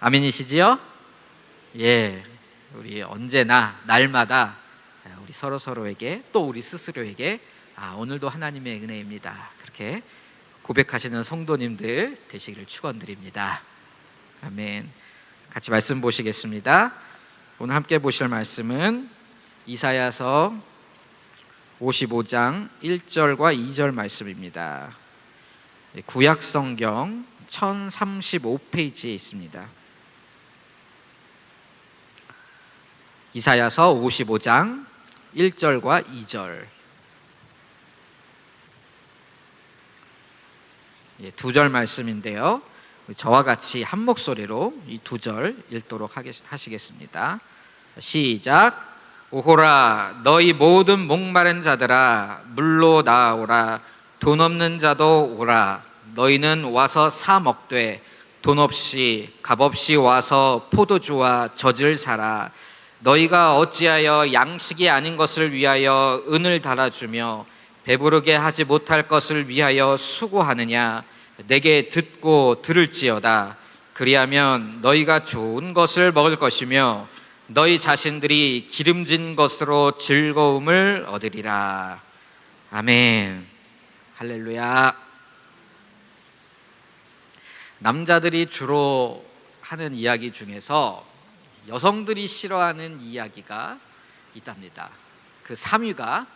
아멘이시지요? 예, 우리 언제나 날마다 우리 서로 서로에게 또 우리 스스로에게 아 오늘도 하나님의 은혜입니다. 그렇게 고백하시는 성도님들 되시기를 축원드립니다. 아멘. 같이 말씀 보시겠습니다. 오늘 함께 보실 말씀은 이사야서 55장 1절과 2절 말씀입니다. 구약 성경 1035페이지에 있습니다. 이사야서 55장 1절과 2절. 예, 두절 말씀인데요. 저와 같이 한 목소리로 이 두 절 읽도록 하시겠습니다. 시작. 오호라 너희 모든 목마른 자들아 물로 나오라 돈 없는 자도 오라 너희는 와서 사 먹되 돈 없이 값 없이 와서 포도주와 젖을 사라 너희가 어찌하여 양식이 아닌 것을 위하여 은을 달아주며 배부르게 하지 못할 것을 위하여 수고하느냐? 내게 듣고 들을지어다. 그리하면 너희가 좋은 것을 먹을 것이며 너희 자신들이 기름진 것으로 즐거움을 얻으리라. 아멘. 할렐루야. 남자들이 주로 하는 이야기 중에서 여성들이 싫어하는 이야기가 있답니다. 그 3위가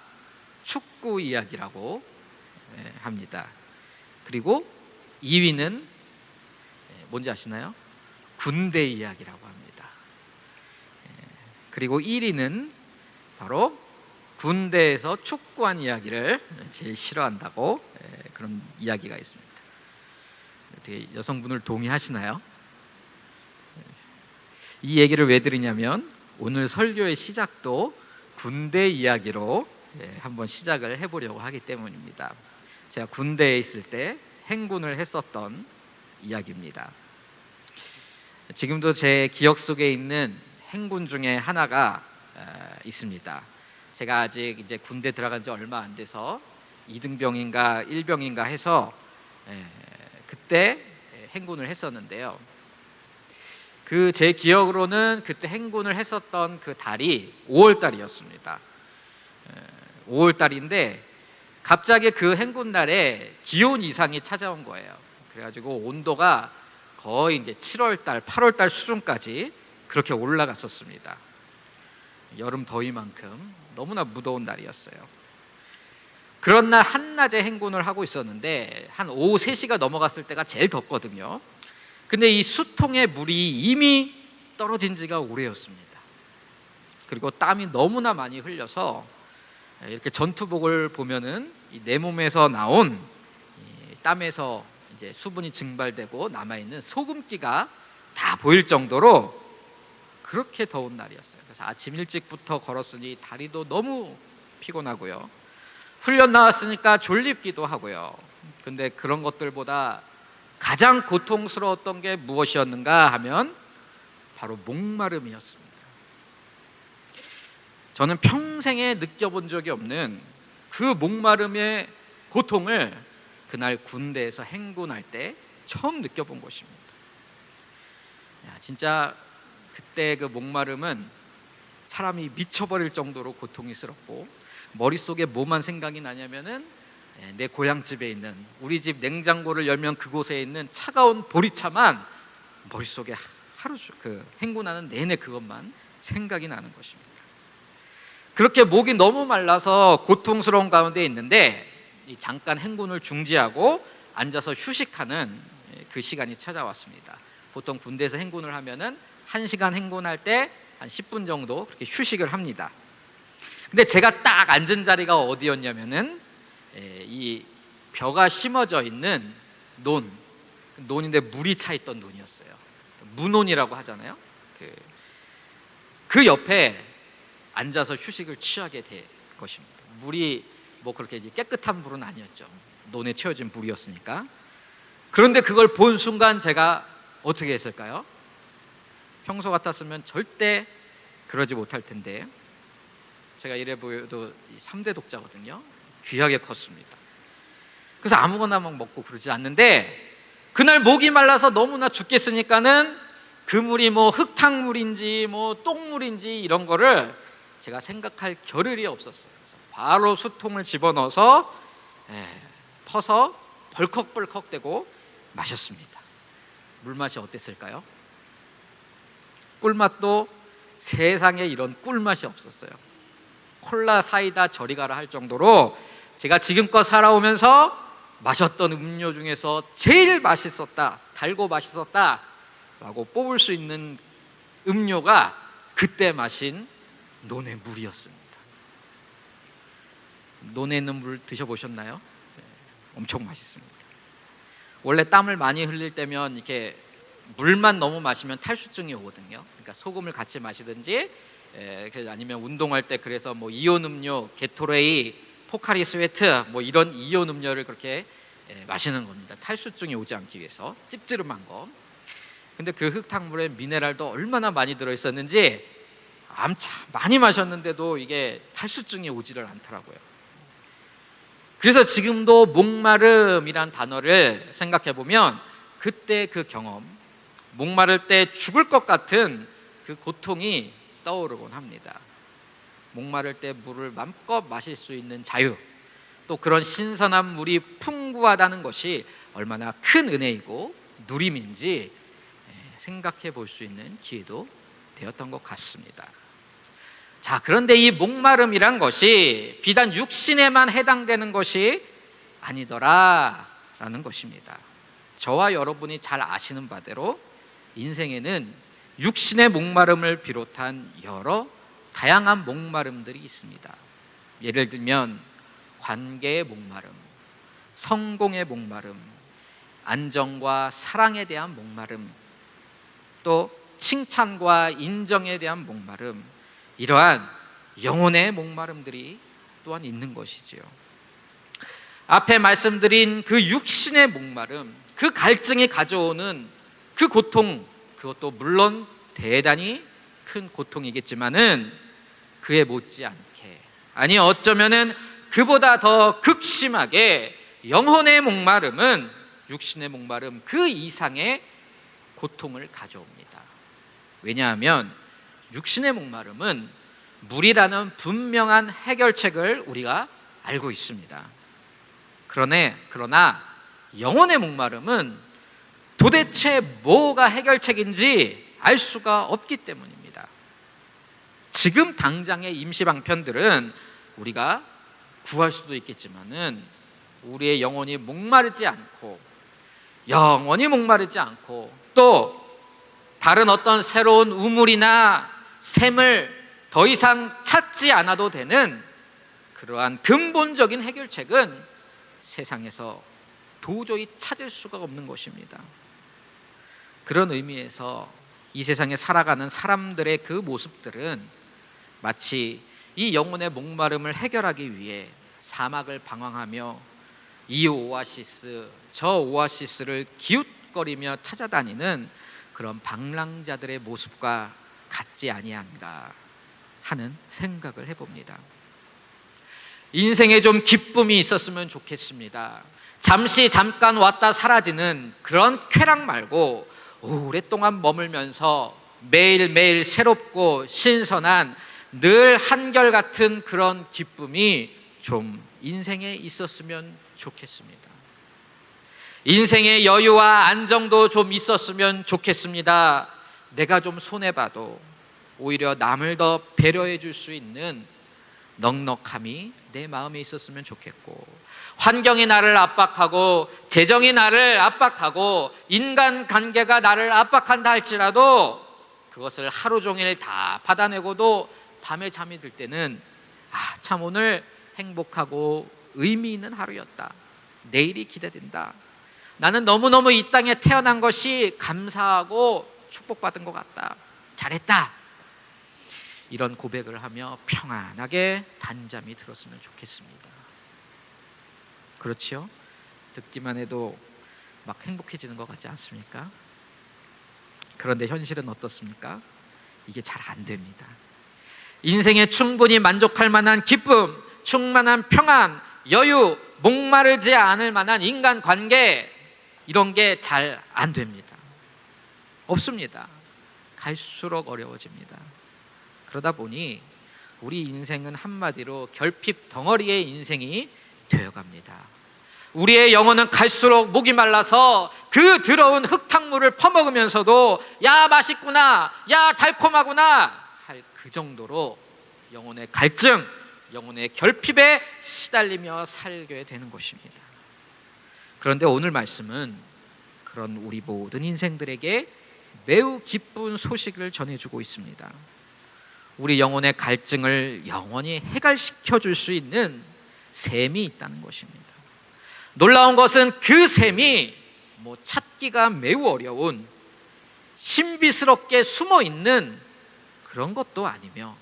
축구 이야기라고 예, 합니다. 그리고 2위는 예, 뭔지 아시나요? 군대 이야기라고 합니다. 예, 그리고 1위는 바로 군대에서 축구한 이야기를 제일 싫어한다고 그런 이야기가 있습니다. 여성분을 동의하시나요? 이 얘기를 왜 드리냐면 오늘 설교의 시작도 군대 이야기로 예, 한번 시작을 해보려고 하기 때문입니다. 제가 군대에 있을 때 행군을 했었던 이야기입니다. 지금도 제 기억 속에 있는 행군 중에 하나가 있습니다. 제가 아직 이제 군대 들어간 지 얼마 안 돼서 2등병인가 1병인가 해서 그때 행군을 했었는데요. 그 제 기억으로는 그때 행군을 했었던 그 달이 5월 달이었습니다. 5월 달인데 갑자기 그 행군 날에 기온 이상이 찾아온 거예요. 그래가지고 온도가 거의 이제 7월 달, 8월 달 수준까지 그렇게 올라갔었습니다. 여름 더위만큼 너무나 무더운 날이었어요. 그런 날 한낮에 행군을 하고 있었는데 한 오후 3시가 넘어갔을 때가 제일 덥거든요. 근데 이 수통의 물이 이미 떨어진 지가 오래였습니다. 그리고 땀이 너무나 많이 흘려서 이렇게 전투복을 보면은 내 몸에서 나온 땀에서 이제 수분이 증발되고 남아 있는 소금기가 다 보일 정도로 그렇게 더운 날이었어요. 그래서 아침 일찍부터 걸었으니 다리도 너무 피곤하고요. 훈련 나왔으니까 졸립기도 하고요. 근데 그런 것들보다 가장 고통스러웠던 게 무엇이었는가 하면 바로 목마름이었습니다. 저는 평생에 느껴본 적이 없는 그 목마름의 고통을 그날 군대에서 행군할 때 처음 느껴본 것입니다. 진짜 그때 그 목마름은 사람이 미쳐버릴 정도로 고통이스럽고 머릿속에 뭐만 생각이 나냐면은 예, 내 고향집에 있는 우리 집 냉장고를 열면 그곳에 있는 차가운 보리차만 머릿속에 하루 그 행군하는 내내 그것만 생각이 나는 것입니다. 그렇게 목이 너무 말라서 고통스러운 가운데 있는데 잠깐 행군을 중지하고 앉아서 휴식하는 예, 그 시간이 찾아왔습니다. 보통 군대에서 행군을 하면은 한 시간 행군할 때 한 10분 정도 그렇게 휴식을 합니다. 근데 제가 딱 앉은 자리가 어디였냐면은 예, 이 벼가 심어져 있는 논, 논인데 물이 차 있던 논이었어요. 무논이라고 하잖아요. 그, 그 옆에 앉아서 휴식을 취하게 될 것입니다. 물이 뭐 그렇게 깨끗한 물은 아니었죠. 논에 채워진 물이었으니까. 그런데 그걸 본 순간 제가 어떻게 했을까요? 평소 같았으면 절대 그러지 못할 텐데 제가 이래 보여도 3대 독자거든요. 귀하게 컸습니다. 그래서 아무거나 막 먹고 그러지 않는데 그날 목이 말라서 너무나 죽겠으니까는 그 물이 뭐 흙탕물인지 뭐 똥물인지 이런 거를 제가 생각할 겨를이 없었어요. 바로 수통을 집어넣어서 예, 퍼서 벌컥벌컥 대고 마셨습니다. 물 맛이 어땠을까요? 꿀맛도 세상에 이런 꿀맛이 없었어요. 콜라 사이다 저리 가라 할 정도로 제가 지금껏 살아오면서 마셨던 음료 중에서 제일 맛있었다, 달고 맛있었다 라고 뽑을 수 있는 음료가 그때 마신 논의 물이었습니다. 논에 있는 물 드셔보셨나요? 네, 엄청 맛있습니다. 원래 땀을 많이 흘릴 때면 이렇게 물만 너무 마시면 탈수증이 오거든요. 그러니까 소금을 같이 마시든지 에, 그래서 아니면 운동할 때 그래서 뭐 이온 음료, 게토레이, 포카리 스웨트 뭐 이런 이온 음료를 그렇게 에, 마시는 겁니다. 탈수증이 오지 않기 위해서 찝찝한 거. 근데 그 흙탕물에 미네랄도 얼마나 많이 들어 있었는지 암차 많이 마셨는데도 이게 탈수증이 오지를 않더라고요. 그래서 지금도 목마름이란 단어를 생각해 보면 그때 그 경험, 목마를 때 죽을 것 같은 그 고통이 떠오르곤 합니다. 목마를 때 물을 맘껏 마실 수 있는 자유, 또 그런 신선한 물이 풍부하다는 것이 얼마나 큰 은혜이고 누림인지 예, 생각해 볼 수 있는 기회도 되었던 것 같습니다. 자, 그런데 이 목마름이란 것이 비단 육신에만 해당되는 것이 아니더라라는 것입니다. 저와 여러분이 잘 아시는 바대로 인생에는 육신의 목마름을 비롯한 여러 다양한 목마름들이 있습니다. 예를 들면 관계의 목마름, 성공의 목마름, 안정과 사랑에 대한 목마름, 또 칭찬과 인정에 대한 목마름, 이러한 영혼의 목마름들이 또한 있는 것이지요. 앞에 말씀드린 그 육신의 목마름, 그 갈증이 가져오는 그 고통, 그것도 물론 대단히 큰 고통이겠지만은 그에 못지않게 아니 어쩌면은 그보다 더 극심하게 영혼의 목마름은 육신의 목마름 그 이상의 고통을 가져옵니다. 왜냐하면 육신의 목마름은 물이라는 분명한 해결책을 우리가 알고 있습니다. 그러네 그러나 영혼의 목마름은 도대체 뭐가 해결책인지 알 수가 없기 때문입니다. 지금 당장의 임시 방편들은 우리가 구할 수도 있겠지만은 우리의 영혼이 목마르지 않고 영원히 목마르지 않고 또 다른 어떤 새로운 우물이나 샘을 더 이상 찾지 않아도 되는 그러한 근본적인 해결책은 세상에서 도저히 찾을 수가 없는 것입니다. 그런 의미에서 이 세상에 살아가는 사람들의 그 모습들은 마치 이 영혼의 목마름을 해결하기 위해 사막을 방황하며 이 오아시스 저 오아시스를 기웃거리며 찾아다니는 그런 방랑자들의 모습과 같지 아니한가 하는 생각을 해봅니다. 인생에 좀 기쁨이 있었으면 좋겠습니다. 잠시 잠깐 왔다 사라지는 그런 쾌락 말고 오랫동안 머물면서 매일매일 새롭고 신선한 늘 한결같은 그런 기쁨이 좀 인생에 있었으면 좋겠습니다. 인생의 여유와 안정도 좀 있었으면 좋겠습니다. 내가 좀 손해봐도 오히려 남을 더 배려해 줄 수 있는 넉넉함이 내 마음에 있었으면 좋겠고 환경이 나를 압박하고 재정이 나를 압박하고 인간 관계가 나를 압박한다 할지라도 그것을 하루 종일 다 받아내고도 밤에 잠이 들 때는 아, 참 오늘 행복하고 의미 있는 하루였다. 내일이 기대된다. 나는 너무너무 이 땅에 태어난 것이 감사하고 축복받은 것 같다. 잘했다. 이런 고백을 하며 평안하게 단잠이 들었으면 좋겠습니다. 그렇지요? 듣기만 해도 막 행복해지는 것 같지 않습니까? 그런데 현실은 어떻습니까? 이게 잘 안 됩니다. 인생에 충분히 만족할 만한 기쁨, 충만한 평안, 여유, 목마르지 않을 만한 인간 관계 이런 게 잘 안 됩니다. 없습니다. 갈수록 어려워집니다. 그러다 보니 우리 인생은 한마디로 결핍 덩어리의 인생이 되어갑니다. 우리의 영혼은 갈수록 목이 말라서 그 더러운 흙탕물을 퍼먹으면서도 야 맛있구나, 야 달콤하구나 할 그 정도로 영혼의 갈증, 영혼의 결핍에 시달리며 살게 되는 것입니다. 그런데 오늘 말씀은 그런 우리 모든 인생들에게 매우 기쁜 소식을 전해주고 있습니다. 우리 영혼의 갈증을 영원히 해갈시켜 줄 수 있는 셈이 있다는 것입니다. 놀라운 것은 그 셈이 뭐 찾기가 매우 어려운 신비스럽게 숨어 있는 그런 것도 아니며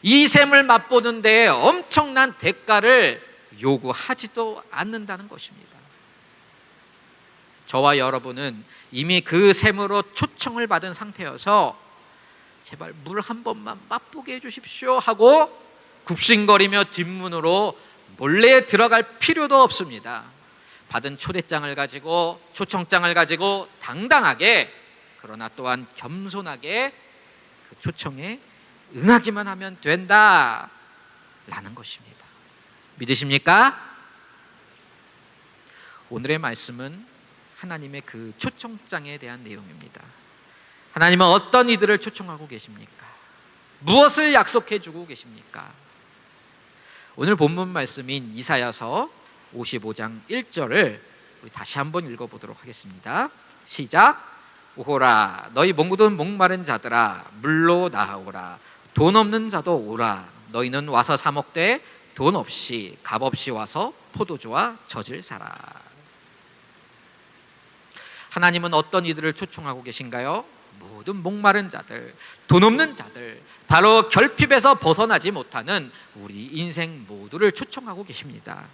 이 셈을 맛보는데 엄청난 대가를 요구하지도 않는다는 것입니다. 저와 여러분은 이미 그 셈으로 초청을 받은 상태여서 제발 물 한 번만 맛보게 해주십시오 하고 굽신거리며 뒷문으로 몰래 들어갈 필요도 없습니다. 받은 초대장을 가지고 초청장을 가지고 당당하게 그러나 또한 겸손하게 그 초청에 응하기만 하면 된다 라는 것입니다. 믿으십니까? 오늘의 말씀은 하나님의 그 초청장에 대한 내용입니다. 하나님은 어떤 이들을 초청하고 계십니까? 무엇을 약속해 주고 계십니까? 오늘 본문 말씀인 이사야서 55장 1절을 우리 다시 한번 읽어 보도록 하겠습니다. 시작. 오호라 너희 모든 목마른 자들아 물로 나오라 돈 없는 자도 오라 너희는 와서 사 먹되 돈 없이 값 없이 와서 포도주와 젖을 사라. 하나님은 어떤 이들을 초청하고 계신가요? 모든 목마른 자들, 돈 없는 자들, 바로 결핍에서 벗어나지 못하는 우리 인생 모두를 초청하고 계십니다.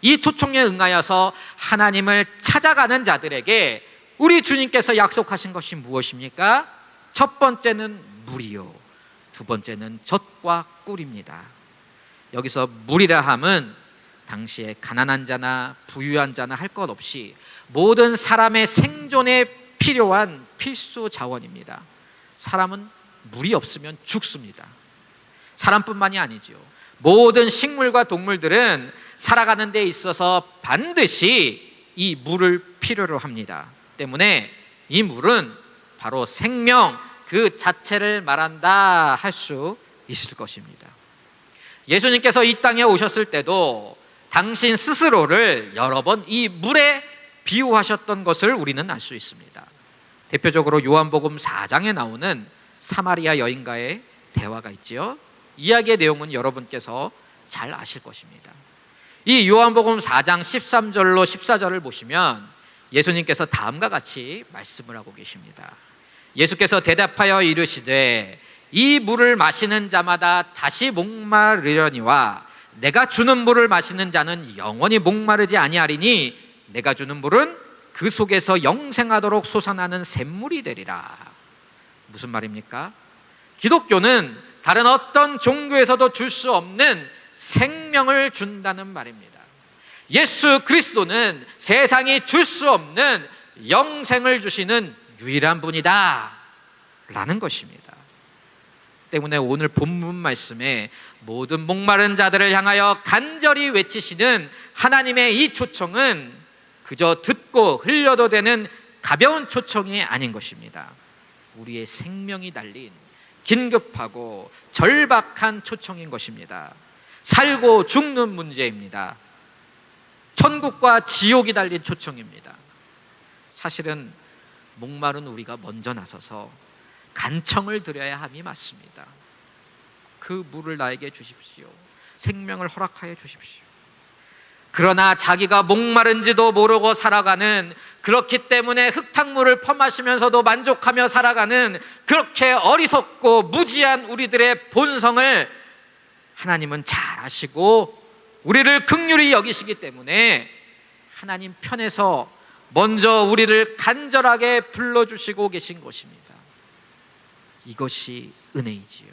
이 초청에 응하여서 하나님을 찾아가는 자들에게 우리 주님께서 약속하신 것이 무엇입니까? 첫 번째는 물이요. 두 번째는 젖과 꿀입니다. 여기서 물이라 함은 당시에 가난한 자나 부유한 자나 할 것 없이 모든 사람의 생존에 필요한 필수 자원입니다. 사람은 물이 없으면 죽습니다. 사람뿐만이 아니지요. 모든 식물과 동물들은 살아가는 데 있어서 반드시 이 물을 필요로 합니다. 때문에 이 물은 바로 생명 그 자체를 말한다 할 수 있을 것입니다. 예수님께서 이 땅에 오셨을 때도 당신 스스로를 여러 번 이 물에 비유하셨던 것을 우리는 알 수 있습니다. 대표적으로 요한복음 4장에 나오는 사마리아 여인과의 대화가 있지요. 이야기의 내용은 여러분께서 잘 아실 것입니다. 이 요한복음 4장 13절로 14절을 보시면 예수님께서 다음과 같이 말씀을 하고 계십니다. 예수께서 대답하여 이르시되 이 물을 마시는 자마다 다시 목마르려니와 내가 주는 물을 마시는 자는 영원히 목마르지 아니하리니 내가 주는 물은 그 속에서 영생하도록 솟아나는 샘물이 되리라. 무슨 말입니까? 기독교는 다른 어떤 종교에서도 줄 수 없는 생명을 준다는 말입니다. 예수 그리스도는 세상이 줄 수 없는 영생을 주시는 유일한 분이다. 라는 것입니다. 때문에 오늘 본문 말씀에 모든 목마른 자들을 향하여 간절히 외치시는 하나님의 이 초청은 그저 듣고 흘려도 되는 가벼운 초청이 아닌 것입니다. 우리의 생명이 달린 긴급하고 절박한 초청인 것입니다. 살고 죽는 문제입니다. 천국과 지옥이 달린 초청입니다. 사실은 목마른 우리가 먼저 나서서 간청을 드려야 함이 맞습니다. 그 물을 나에게 주십시오. 생명을 허락하여 주십시오. 그러나 자기가 목마른지도 모르고 살아가는 그렇기 때문에 흙탕물을 퍼마시면서도 만족하며 살아가는 그렇게 어리석고 무지한 우리들의 본성을 하나님은 잘 아시고 우리를 극률히 여기시기 때문에 하나님 편에서 먼저 우리를 간절하게 불러주시고 계신 것입니다. 이것이 은혜이지요.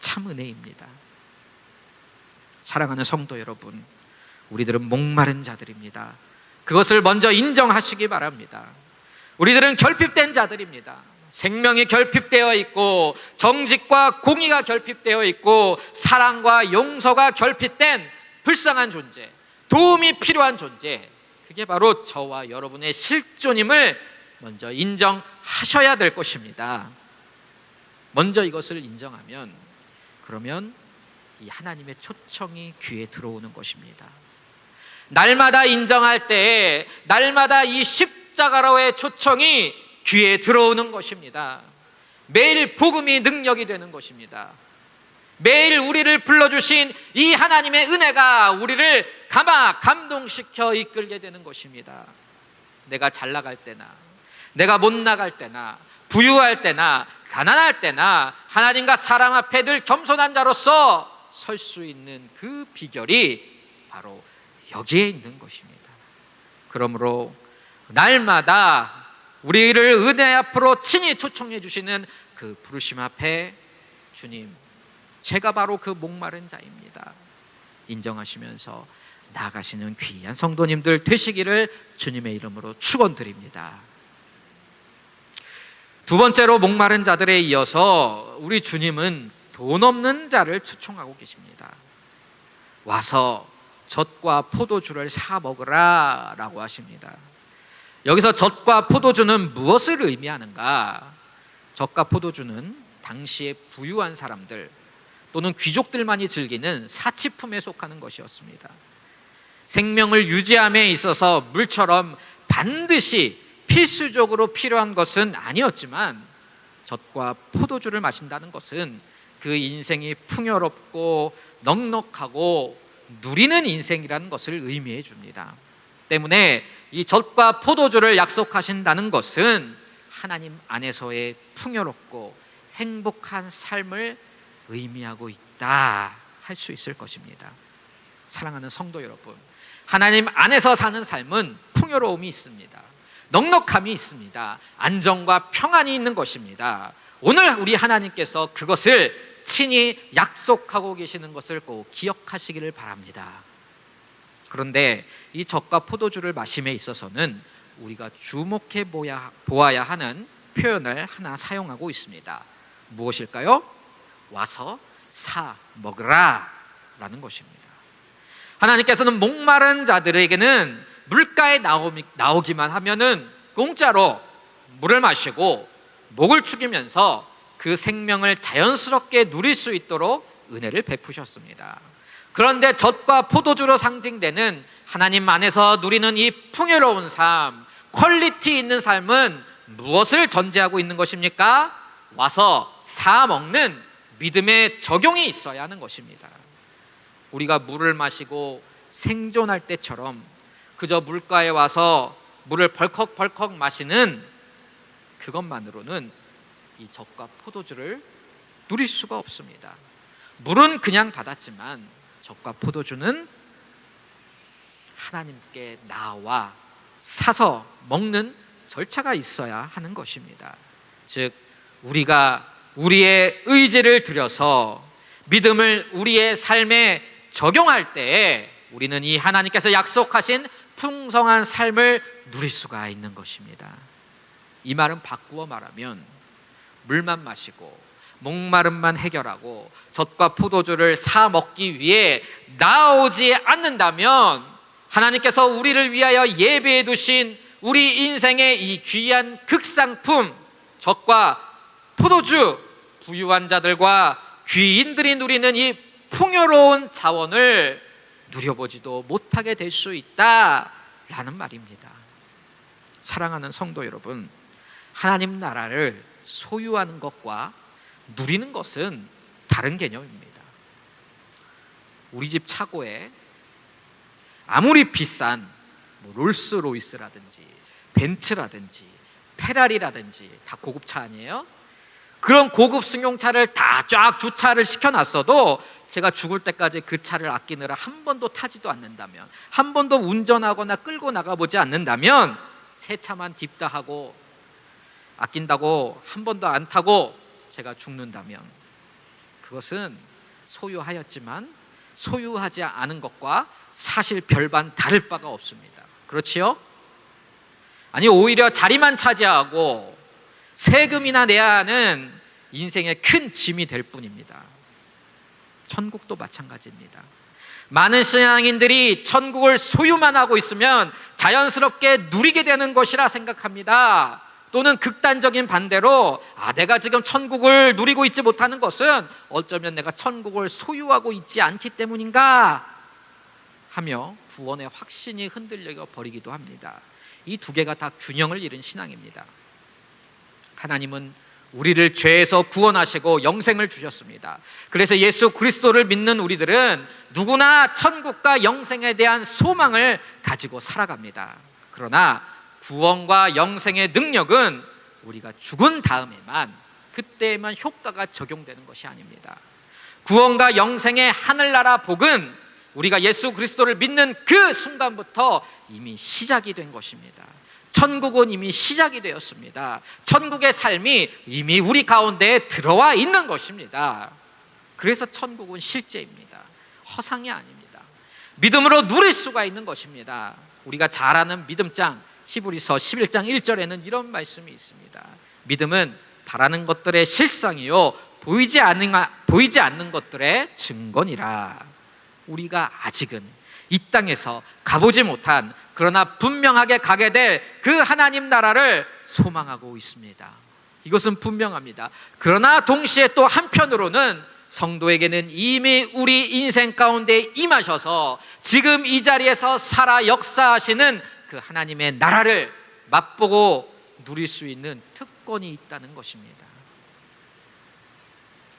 참 은혜입니다. 사랑하는 성도 여러분, 우리들은 목마른 자들입니다. 그것을 먼저 인정하시기 바랍니다. 우리들은 결핍된 자들입니다. 생명이 결핍되어 있고 정직과 공의가 결핍되어 있고 사랑과 용서가 결핍된 불쌍한 존재, 도움이 필요한 존재. 그게 바로 저와 여러분의 실존임을 먼저 인정하셔야 될 것입니다. 먼저 이것을 인정하면 그러면 이 하나님의 초청이 귀에 들어오는 것입니다. 날마다 인정할 때 날마다 이 십자가로의 초청이 귀에 들어오는 것입니다. 매일 복음이 능력이 되는 것입니다. 매일 우리를 불러주신 이 하나님의 은혜가 우리를 감아 감동시켜 이끌게 되는 것입니다. 내가 잘 나갈 때나, 내가 못 나갈 때나, 부유할 때나, 가난할 때나, 하나님과 사람 앞에 늘 겸손한 자로서 설 수 있는 그 비결이 바로 여기에 있는 것입니다. 그러므로 날마다 우리를 은혜 앞으로 친히 초청해 주시는 그 부르심 앞에 주님, 제가 바로 그 목마른 자입니다. 인정하시면서 나가시는 귀한 성도님들 되시기를 주님의 이름으로 축원드립니다. 두 번째로 목마른 자들에 이어서 우리 주님은 돈 없는 자를 초청하고 계십니다. 와서 젖과 포도주를 사 먹으라라고 하십니다. 여기서 젖과 포도주는 무엇을 의미하는가? 젖과 포도주는 당시에 부유한 사람들 또는 귀족들만이 즐기는 사치품에 속하는 것이었습니다. 생명을 유지함에 있어서 물처럼 반드시 필수적으로 필요한 것은 아니었지만 젖과 포도주를 마신다는 것은 그 인생이 풍요롭고 넉넉하고 누리는 인생이라는 것을 의미해 줍니다. 때문에 이 젖과 포도주를 약속하신다는 것은 하나님 안에서의 풍요롭고 행복한 삶을 의미하고 있다 할 수 있을 것입니다. 사랑하는 성도 여러분, 하나님 안에서 사는 삶은 풍요로움이 있습니다. 넉넉함이 있습니다. 안정과 평안이 있는 것입니다. 오늘 우리 하나님께서 그것을 친히 약속하고 계시는 것을 꼭 기억하시기를 바랍니다. 그런데 이 젖과 포도주를 마심에 있어서는 우리가 주목해 보아야 하는 표현을 하나 사용하고 있습니다. 무엇일까요? 와서 사 먹으라 라는 것입니다. 하나님께서는 목마른 자들에게는 물가에 나오기 만 하면은 공짜로 물을 마시고 목을 축이면서 그 생명을 자연스럽게 누릴 수 있도록 은혜를 베푸셨습니다. 그런데 젖과 포도주로 상징되는 하나님 안에서 누리는 이 풍요로운 삶, 퀄리티 있는 삶은 무엇을 전제하고 있는 것입니까? 와서 사 먹는 믿음의 적용이 있어야 하는 것입니다. 우리가 물을 마시고 생존할 때처럼 그저 물가에 와서 물을 벌컥벌컥 마시는 그것만으로는 이 젖과 포도주를 누릴 수가 없습니다. 물은 그냥 받았지만 젖과 포도주는 하나님께 나와 사서 먹는 절차가 있어야 하는 것입니다. 즉 우리가 우리의 의지를 들여서 믿음을 우리의 삶에 적용할 때 우리는 이 하나님께서 약속하신 풍성한 삶을 누릴 수가 있는 것입니다. 이 말은 바꾸어 말하면 물만 마시고 목마름만 해결하고 젖과 포도주를 사 먹기 위해 나오지 않는다면 하나님께서 우리를 위하여 예배해 두신 우리 인생의 이 귀한 극상품 젖과 포도주 부유한 자들과 귀인들이 누리는 이 풍요로운 자원을 누려보지도 못하게 될 수 있다라는 말입니다. 사랑하는 성도 여러분, 하나님 나라를 소유하는 것과 누리는 것은 다른 개념입니다. 우리 집 차고에 아무리 비싼 뭐 롤스로이스라든지 벤츠라든지 페라리라든지 다 고급차 아니에요? 그런 고급 승용차를 다 쫙 주차를 시켜놨어도 제가 죽을 때까지 그 차를 아끼느라 한 번도 타지도 않는다면 한 번도 운전하거나 끌고 나가보지 않는다면 새 차만 딥다하고 아낀다고 한 번도 안 타고 제가 죽는다면 그것은 소유하였지만 소유하지 않은 것과 사실 별반 다를 바가 없습니다. 그렇지요? 아니 오히려 자리만 차지하고 세금이나 내야 하는 인생의 큰 짐이 될 뿐입니다. 천국도 마찬가지입니다. 많은 신앙인들이 천국을 소유만 하고 있으면 자연스럽게 누리게 되는 것이라 생각합니다. 또는 극단적인 반대로 아 내가 지금 천국을 누리고 있지 못하는 것은 어쩌면 내가 천국을 소유하고 있지 않기 때문인가 하며 구원의 확신이 흔들려 버리기도 합니다. 이 두 개가 다 균형을 잃은 신앙입니다. 하나님은 우리를 죄에서 구원하시고 영생을 주셨습니다. 그래서 예수 그리스도를 믿는 우리들은 누구나 천국과 영생에 대한 소망을 가지고 살아갑니다. 그러나 구원과 영생의 능력은 우리가 죽은 다음에만 그때에만 효과가 적용되는 것이 아닙니다. 구원과 영생의 하늘나라 복은 우리가 예수 그리스도를 믿는 그 순간부터 이미 시작이 된 것입니다. 천국은 이미 시작이 되었습니다. 천국의 삶이 이미 우리 가운데에 들어와 있는 것입니다. 그래서 천국은 실제입니다. 허상이 아닙니다. 믿음으로 누릴 수가 있는 것입니다. 우리가 잘 아는 믿음장 히브리서 11장 1절에는 이런 말씀이 있습니다. 믿음은 바라는 것들의 실상이요 보이지 않는 보이지 않는 것들의 증거니라. 우리가 아직은 이 땅에서 가보지 못한 그러나 분명하게 가게 될 그 하나님 나라를 소망하고 있습니다. 이것은 분명합니다. 그러나 동시에 또 한편으로는 성도에게는 이미 우리 인생 가운데 임하셔서 지금 이 자리에서 살아 역사하시는 그 하나님의 나라를 맛보고 누릴 수 있는 특권이 있다는 것입니다.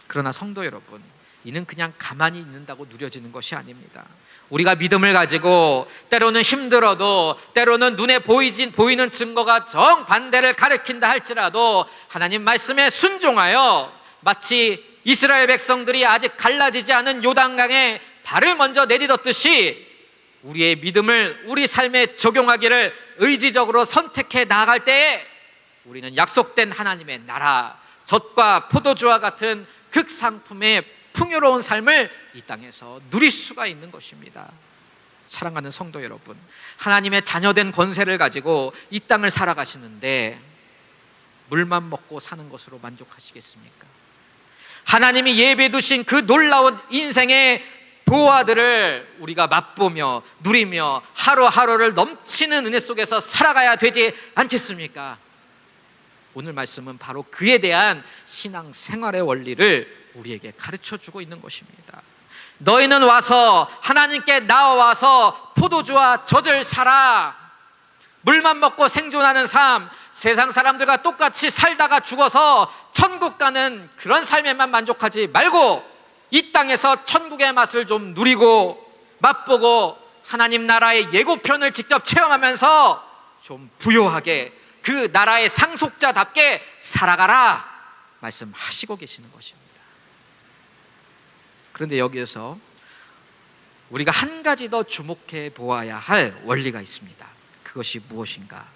그러나 성도 여러분, 이는 그냥 가만히 있는다고 누려지는 것이 아닙니다. 우리가 믿음을 가지고 때로는 힘들어도 때로는 눈에 보이진 보이는 증거가 정 반대를 가리킨다 할지라도 하나님 말씀에 순종하여 마치 이스라엘 백성들이 아직 갈라지지 않은 요단강에 발을 먼저 내딛었듯이 우리의 믿음을 우리 삶에 적용하기를 의지적으로 선택해 나아갈 때에 우리는 약속된 하나님의 나라 젖과 포도주와 같은 극상품의 풍요로운 삶을 이 땅에서 누릴 수가 있는 것입니다. 사랑하는 성도 여러분, 하나님의 자녀된 권세를 가지고 이 땅을 살아가시는데 물만 먹고 사는 것으로 만족하시겠습니까? 하나님이 예배 두신 그 놀라운 인생의 보화들을 우리가 맛보며 누리며 하루하루를 넘치는 은혜 속에서 살아가야 되지 않겠습니까? 오늘 말씀은 바로 그에 대한 신앙 생활의 원리를 우리에게 가르쳐 주고 있는 것입니다. 너희는 와서 하나님께 나와서 포도주와 젖을 사라. 물만 먹고 생존하는 삶, 세상 사람들과 똑같이 살다가 죽어서 천국 가는 그런 삶에만 만족하지 말고 이 땅에서 천국의 맛을 좀 누리고 맛보고 하나님 나라의 예고편을 직접 체험하면서 좀 부요하게 그 나라의 상속자답게 살아가라 말씀하시고 계시는 것입니다. 그런데 여기에서 우리가 한 가지 더 주목해 보아야 할 원리가 있습니다. 그것이 무엇인가?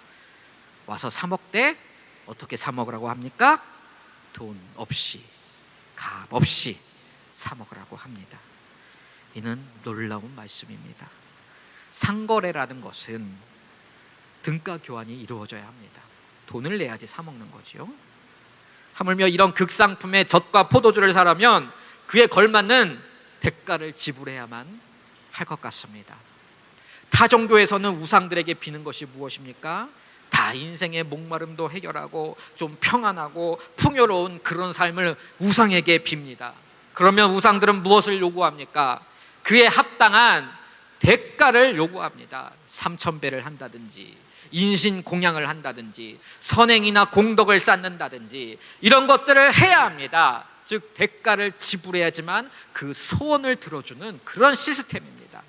와서 사 먹되 어떻게 사 먹으라고 합니까? 돈 없이 값 없이 사 먹으라고 합니다. 이는 놀라운 말씀입니다. 상거래라는 것은 등가 교환이 이루어져야 합니다. 돈을 내야지 사 먹는 거지요. 하물며 이런 극상품의 젖과 포도주를 사려면 그에 걸맞는 대가를 지불해야만 할 것 같습니다. 타 종교에서는 우상들에게 비는 것이 무엇입니까? 다 인생의 목마름도 해결하고 좀 평안하고 풍요로운 그런 삶을 우상에게 빕니다. 그러면 우상들은 무엇을 요구합니까? 그에 합당한 대가를 요구합니다. 삼천배를 한다든지 인신 공양을 한다든지 선행이나 공덕을 쌓는다든지 이런 것들을 해야 합니다. 즉 대가를 지불해야지만 그 소원을 들어주는 그런 시스템입니다.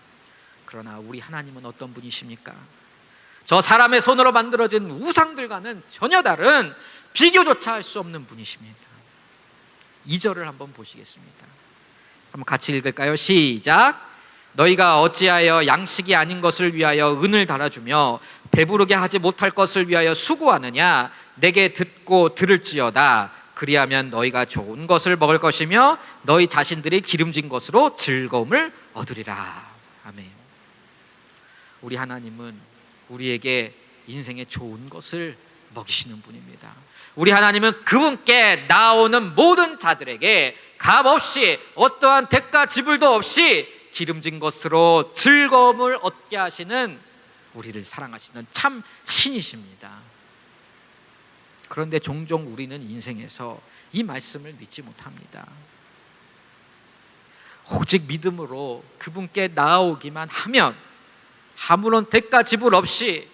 그러나 우리 하나님은 어떤 분이십니까? 저 사람의 손으로 만들어진 우상들과는 전혀 다른 비교조차 할 수 없는 분이십니다. 2절을 한번 보시겠습니다. 한번 같이 읽을까요? 시작. 너희가 어찌하여 양식이 아닌 것을 위하여 은을 달아주며 배부르게 하지 못할 것을 위하여 수고하느냐 내게 듣고 들을지어다 그리하면 너희가 좋은 것을 먹을 것이며 너희 자신들이 기름진 것으로 즐거움을 얻으리라. 아멘. 우리 하나님은 우리에게 인생의 좋은 것을 먹이시는 분입니다. 우리 하나님은 그분께 나오는 모든 자들에게 값 없이 어떠한 대가 지불도 없이 기름진 것으로 즐거움을 얻게 하시는 우리를 사랑하시는 참 신이십니다. 그런데 종종 우리는 인생에서 이 말씀을 믿지 못합니다. 오직 믿음으로 그분께 나아오기만 하면 아무런 대가 지불 없이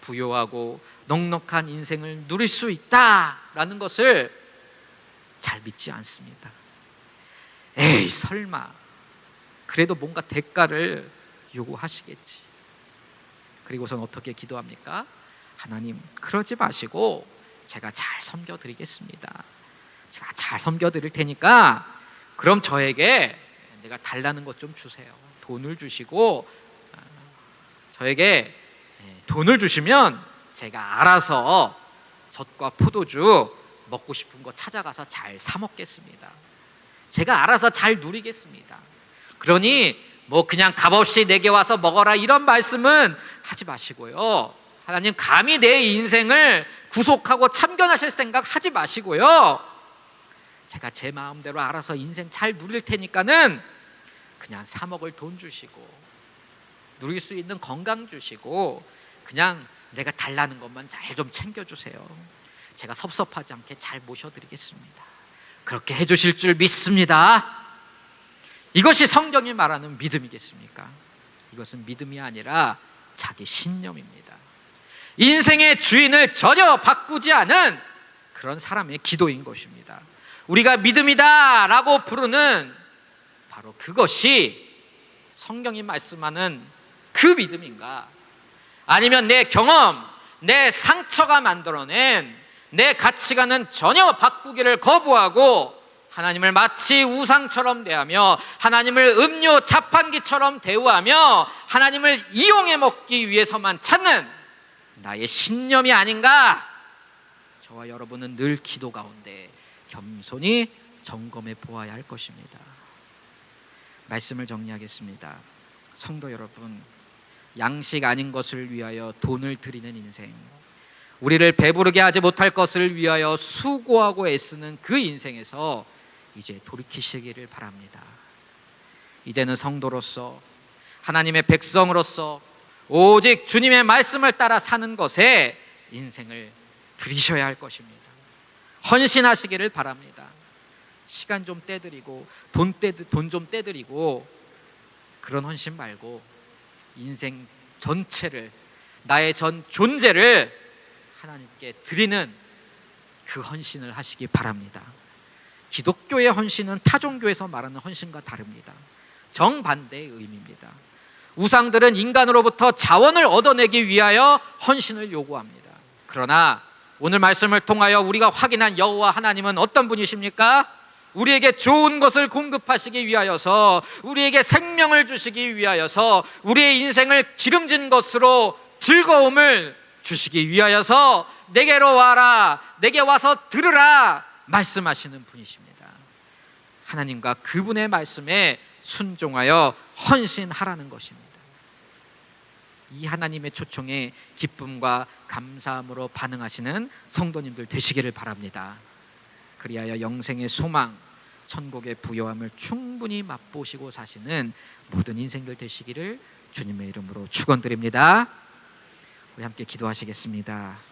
부요하고 넉넉한 인생을 누릴 수 있다라는 것을 잘 믿지 않습니다. 에이 설마 그래도 뭔가 대가를 요구하시겠지. 그리고선 어떻게 기도합니까? 하나님 그러지 마시고 제가 잘 섬겨 드리겠습니다. 제가 잘 섬겨 드릴 테니까 그럼 저에게 내가 달라는 것 좀 주세요. 돈을 주시고 어, 저에게 예, 돈을 주시면 제가 알아서 젖과 포도주 먹고 싶은 거 찾아가서 잘 사 먹겠습니다. 제가 알아서 잘 누리겠습니다. 그러니 뭐 그냥 값없이 내게 와서 먹어라 이런 말씀은 하지 마시고요. 하나님 감히 내 인생을 구속하고 참견하실 생각 하지 마시고요. 제가 제 마음대로 알아서 인생 잘 누릴 테니까는 그냥 사 먹을 돈 주시고 누릴 수 있는 건강 주시고 그냥 내가 달라는 것만 잘 좀 챙겨 주세요. 제가 섭섭하지 않게 잘 모셔 드리겠습니다. 그렇게 해 주실 줄 믿습니다. 이것이 성경이 말하는 믿음이겠습니까? 이것은 믿음이 아니라 자기 신념입니다. 인생의 주인을 전혀 바꾸지 않은 그런 사람의 기도인 것입니다. 우리가 믿음이다 라고 부르는 바로 그것이 성경이 말씀하는 그 믿음인가? 아니면 내 경험, 내 상처가 만들어낸 내 가치관은 전혀 바꾸기를 거부하고 하나님을 마치 우상처럼 대하며 하나님을 음료 자판기처럼 대우하며 하나님을 이용해 먹기 위해서만 찾는 나의 신념이 아닌가? 저와 여러분은 늘 기도 가운데 겸손히 점검해 보아야 할 것입니다. 말씀을 정리하겠습니다. 성도 여러분, 양식 아닌 것을 위하여 돈을 들이는 인생, 우리를 배부르게 하지 못할 것을 위하여 수고하고 애쓰는 그 인생에서 이제 돌이키시기를 바랍니다. 이제는 성도로서 하나님의 백성으로서 오직 주님의 말씀을 따라 사는 것에 인생을 들이셔야 할 것입니다. 헌신하시기를 바랍니다. 시간 좀 떼드리고 돈돈좀 떼드리고 그런 헌신 말고 인생 전체를 나의 전 존재를 하나님께 드리는 그 헌신을 하시기 바랍니다. 기독교의 헌신은 타 종교에서 말하는 헌신과 다릅니다. 정반대의 의미입니다. 우상들은 인간으로부터 자원을 얻어내기 위하여 헌신을 요구합니다. 그러나 오늘 말씀을 통하여 우리가 확인한 여호와 하나님은 어떤 분이십니까? 우리에게 좋은 것을 공급하시기 위하여서 우리에게 생명을 주시기 위하여서 우리의 인생을 기름진 것으로 즐거움을 주시기 위하여서 내게로 와라 내게 와서 들으라 말씀하시는 분이십니다. 하나님과 그분의 말씀에 순종하여 헌신하라는 것입니다. 이 하나님의 초청에 기쁨과 감사함으로 반응하시는 성도님들 되시기를 바랍니다. 그리하여 영생의 소망, 천국의 부요함을 충분히 맛보시고 사시는 모든 인생들 되시기를 주님의 이름으로 축원드립니다. 우리 함께 기도하시겠습니다.